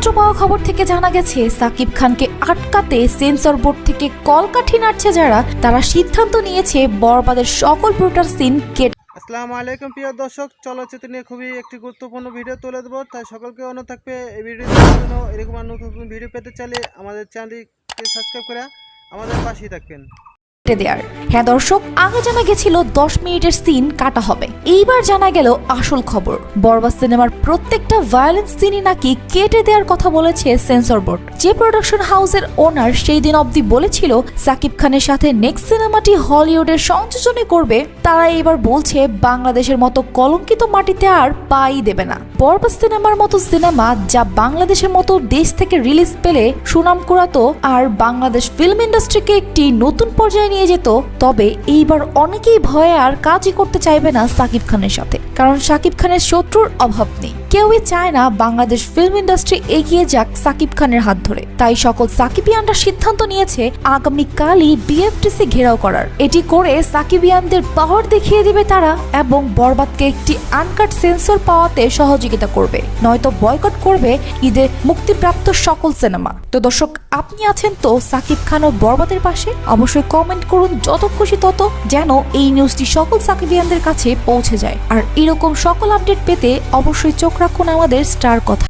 এইমাত্র পাওয়া খবর থেকে জানা গেছে, সাকিব খানকে আটকাতে সেন্সর বোর্ড থেকে কলকাঠি নাড়ছে যারা। তারা সিদ্ধান্ত নিয়েছে, বরবাদের সকল প্রোটার সিন কেটে আসসালামু আলাইকুম প্রিয় দর্শক, চলচ্চিত্র নিয়ে খুবই একটি গুরুত্বপূর্ণ ভিডিও তুলে দেবো তাই সকলকে অনুরোধ থাকবে, এই ভিডিও জন্য এরকম নতুন ভিডিও পেতে চাইলে আমাদের চ্যানেলটিকে সাবস্ক্রাইব করে আমাদের পাশেই থাকবেন। দেওয়ার হ্যাঁ দর্শক, আগে জানা গেছিল দশ মিনিটের সিন কাটা হবে। এইবার জানা গেল আসল খবর। বরবাদ সিনেমার প্রত্যেকটা ভায়োলেন্স সিনই নাকি কেটে দেওয়ার কথা বলেছে সেন্সর বোর্ড যে প্রোডাকশন হাউসের ওনার সেই দিন অবধি বলেছিল, সাকিব খানের সাথে নেক্সট সিনেমাটি হলিউডের সংযোজনে করবে। তারা এবার বলছে, বাংলাদেশের মতো কলঙ্কিত মাটিতে আর পাই দেবে না। বরবাদ সিনেমার মতো সিনেমা যা বাংলাদেশের মতো দেশ থেকে রিলিজ পেলে সুনাম কুড়াতো, আর বাংলাদেশ ফিল্ম ইন্ডাস্ট্রিকে একটি নতুন পর্যায়ে নিয়ে যেত, তবে এইবার অনেকেই ভয়ে আর কাজই করতে চাইবে না সাকিব খানের সাথে, কারণ সাকিব খানের শত্রুর অভাব নেই। কেউই চায় না বাংলাদেশ ফিল্ম ইন্ডাস্ট্রি এগিয়ে যাক সাকিব খানের হাত ধরে। তাই সকল সাকিবিয়ানরা সিদ্ধান্ত নিয়েছে আগামীকালই বিএফটিসি ঘেরাও করার। এটি করে সাকিবিয়ানদের পাওয়ার দেখিয়ে দিবে তারা এবং বরবাদকে একটি আনকাট সেন্সর পাওয়াতে সহযোগিতা করবে। নয়তো বয়কট করবে ঈদে মুক্তিপ্রাপ্ত সকল সিনেমা তো দর্শক, আপনি আছেন তো সাকিব খান ও বরবাদের পাশে? অবশ্যই কমেন্ট করুন যত খুশি তত, যেন এই নিউজটি সকল সাকিবিয়ানদের কাছে পৌঁছে যায়। আর এরকম সকল আপডেট পেতে অবশ্যই চোখ রাখুন আমাদের স্টার কথা।